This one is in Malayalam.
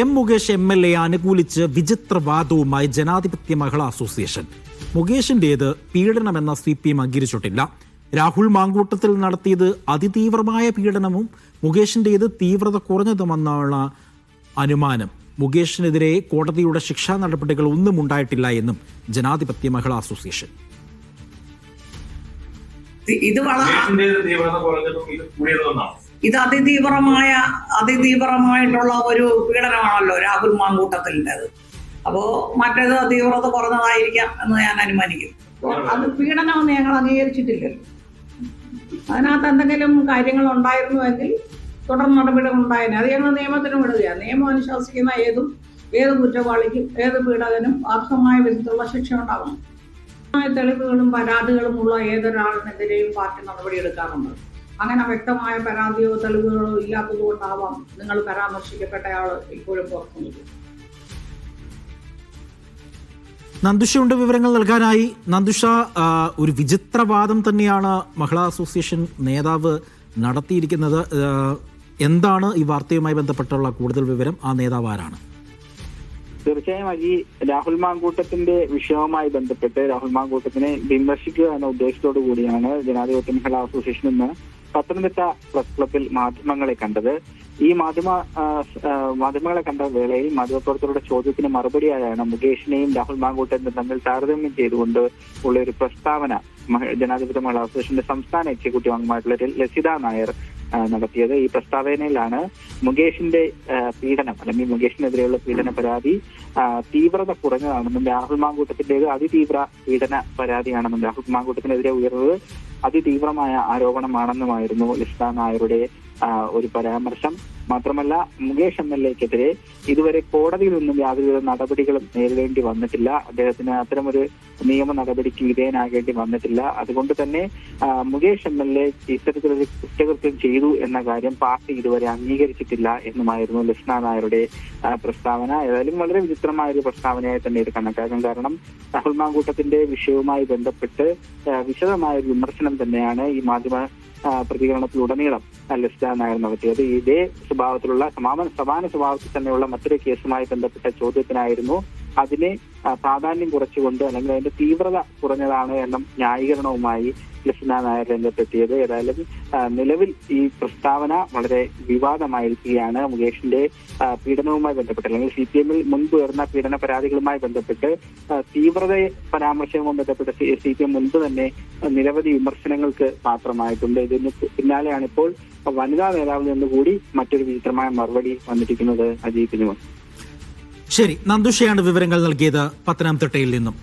M Mukesh M L A അനുകൂലിച്ച് വിചിത്രവാദവുമായി ജനാധിപത്യ മഹിളാ അസോസിയേഷൻ. മുകേഷിന്റേത് പീഡനമെന്ന സി പി എം അംഗീകരിച്ചിട്ടില്ല. രാഹുൽ മാങ്കൂട്ടത്തിൽ നടത്തിയത് അതിതീവ്രമായ പീഡനവും മുകേഷിന്റേത് തീവ്രത കുറഞ്ഞതുമെന്നാണ് അനുമാനം. മുകേഷിനെതിരെ കോടതിയുടെ ശിക്ഷാ നടപടികൾ ഒന്നും ഉണ്ടായിട്ടില്ല എന്നും ജനാധിപത്യ മഹിളാ അസോസിയേഷൻ. ഇത് വളരെ ഇത് അതിതീവ്രമായ അതിതീവ്രമായിട്ടുള്ള ഒരു പീഡനമാണല്ലോ രാഹുൽ മാങ്കൂട്ടത്തിന്റെത് അപ്പോ മറ്റേത് തീവ്രത കുറഞ്ഞതായിരിക്കാം എന്ന് ഞാൻ അനുമാനിക്കും. അത്. പീഡനമെന്ന് ഞങ്ങൾ അംഗീകരിച്ചിട്ടില്ലല്ലോ അതിനകത്ത് എന്തെങ്കിലും കാര്യങ്ങൾ ഉണ്ടായിരുന്നുവെങ്കിൽ തുടർ നടപടികൾ ഉണ്ടായേനെ. അത് ഞങ്ങൾ നിയമത്തിനും വിടുകയാണ്. നിയമം അനുശാസിക്കുന്ന ഏതും ഏത് കുറ്റവാളിക്കും ഏത് പീഡകനും അർഹമായ വിധത്തിലുള്ള ശിക്ഷ ഉണ്ടാകണം തെളിവുകളും പരാതികളും ഉള്ള ഏതൊരാളിനെതിരെയും പാർട്ടി നടപടിയെടുക്കാറുണ്ട്. അങ്ങനെ വ്യക്തമായ പരാതിയോ തെളിവുകളോ ഇല്ലാത്തതുകൊണ്ടാവാം നിങ്ങൾ പരാമർശിക്കപ്പെട്ടയാൾ ഇപ്പോഴും പുറത്തു നന്ദുഷയുടെ വിവരങ്ങൾ നൽകാനായി. നന്ദുഷ ഒരു വിചിത്രവാദം തന്നെയാണ് മഹിളാ അസോസിയേഷൻ നേതാവ് നടത്തിയിരിക്കുന്നത്. എന്താണ് ഈ വാർത്തയുമായി ബന്ധപ്പെട്ടുള്ള കൂടുതൽ വിവരം? ആ നേതാവ് ആരാണ്? തീർച്ചയായും അജി രാഹുൽ മാങ്കൂട്ടത്തിന്റെ വിഷയവുമായി ബന്ധപ്പെട്ട് രാഹുൽ മാങ്കൂട്ടത്തിനെ വിമർശിക്കുക എന്ന ഉദ്ദേശത്തോടു കൂടിയാണ് ജനാധിപത്യ മഹിളാ അസോസിയേഷൻ ഇന്ന് പത്തനംതിട്ട പ്രസ് ക്ലബിൽ മാധ്യമങ്ങളെ കണ്ടത്. ഈ മാധ്യമ മാധ്യമങ്ങളെ കണ്ട വേളയിൽ മാധ്യമപ്രവർത്തകരുടെ ചോദ്യത്തിന് മറുപടിയായാണ് മുകേഷിനെയും രാഹുൽ മാങ്കൂട്ടനും തമ്മിൽ താരതമ്യം ചെയ്തുകൊണ്ട് ഉള്ള ഒരു പ്രസ്താവന ജനാധിപത്യ മഹിളാ അസോസിയേഷന്റെ സംസ്ഥാന എക്സിക്യൂട്ടീവ് അംഗമായിട്ടുള്ള ലസിത നായർ നടത്തിയത്. ഈ പ്രസ്താവനയിലാണ് മുകേഷിന്റെ പീഡനം അല്ലെങ്കിൽ മുകേഷിനെതിരെയുള്ള പീഡന പരാതി തീവ്രത കുറഞ്ഞതാണെന്നും രാഹുൽ മാങ്കൂട്ടത്തിന്റേത് അതിതീവ്ര പീഡന പരാതിയാണെന്നും രാഹുൽ മാങ്കൂട്ടത്തിനെതിരെ ഉയർന്നത് അതിതീവ്രമായ ആരോപണമാണെന്നുമായിരുന്നു ലിസ്ത നായരുടെ ഒരു പരാമർശം. മാത്രമല്ല മുകേഷ് എം എൽ എക്കെതിരെ ഇതുവരെ കോടതിയിൽ നിന്നും യാതൊരുവിധ നടപടികളും നേരിടേണ്ടി വന്നിട്ടില്ല. അദ്ദേഹത്തിന് അത്തരമൊരു നിയമ നടപടിക്ക് വിധേയനാകേണ്ടി വന്നിട്ടില്ല. അതുകൊണ്ട് തന്നെ മുകേഷ് എം എൽ എ ഇത്തരത്തിലൊരു കുറ്റകൃത്യം ചെയ്തു എന്ന കാര്യം പാർട്ടി ഇതുവരെ അംഗീകരിച്ചിട്ടില്ല എന്നുമായിരുന്നു ലക്ഷ്മ നായരുടെ പ്രസ്താവന. ഏതായാലും വളരെ വിചിത്രമായ ഒരു പ്രസ്താവനയായി തന്നെ ഇത് കണക്കാക്കും. കാരണം രാഹുൽ മാങ്കൂട്ടത്തിന്റെ വിഷയവുമായി ബന്ധപ്പെട്ട് വിശദമായ ഒരു വിമർശനം തന്നെയാണ് ഈ മാധ്യമ പ്രതികരണത്തിലുടനീളം നായർ നടത്തിയത് ഇതേ സ്വഭാവത്തിലുള്ള സമാന സമാന സ്വഭാവത്തിൽ തന്നെയുള്ള മറ്റൊരു കേസുമായി ബന്ധപ്പെട്ട ചോദ്യത്തിനായിരുന്നു അതിനെ പ്രാധാന്യം കുറച്ചുകൊണ്ട് അല്ലെങ്കിൽ അതിന്റെ തീവ്രത കുറഞ്ഞതാണ് എന്ന ന്യായീകരണവുമായി ലക്ഷ്മണ നായർ രംഗത്തെത്തിയത്. ഏതായാലും നിലവിൽ ഈ പ്രസ്താവന വളരെ വിവാദമായിരിക്കുകയാണ്. മുകേഷിന്റെ പീഡനവുമായി ബന്ധപ്പെട്ട് അല്ലെങ്കിൽ സി പി എമ്മിൽ മുൻപ് ഉയർന്ന പീഡന പരാതികളുമായി ബന്ധപ്പെട്ട് തീവ്രതയെ പരാമർശവുമായി ബന്ധപ്പെട്ട് സി പി എം മുൻപ് തന്നെ നിരവധി വിമർശനങ്ങൾക്ക് പാത്രമായിട്ടുണ്ട്. ഇതിന് പിന്നാലെയാണ് ഇപ്പോൾ വനിതാ നേതാവിൽ നിന്നുകൂടി മറ്റൊരു വിചിത്രമായ മറുപടി വന്നിരിക്കുന്നത് അജയ് കുഞ്ഞുമോൻ. ശരി നന്ദുഷയാണ് വിവരങ്ങൾ നൽകിയത് പത്തനംതിട്ടയിൽ നിന്നും.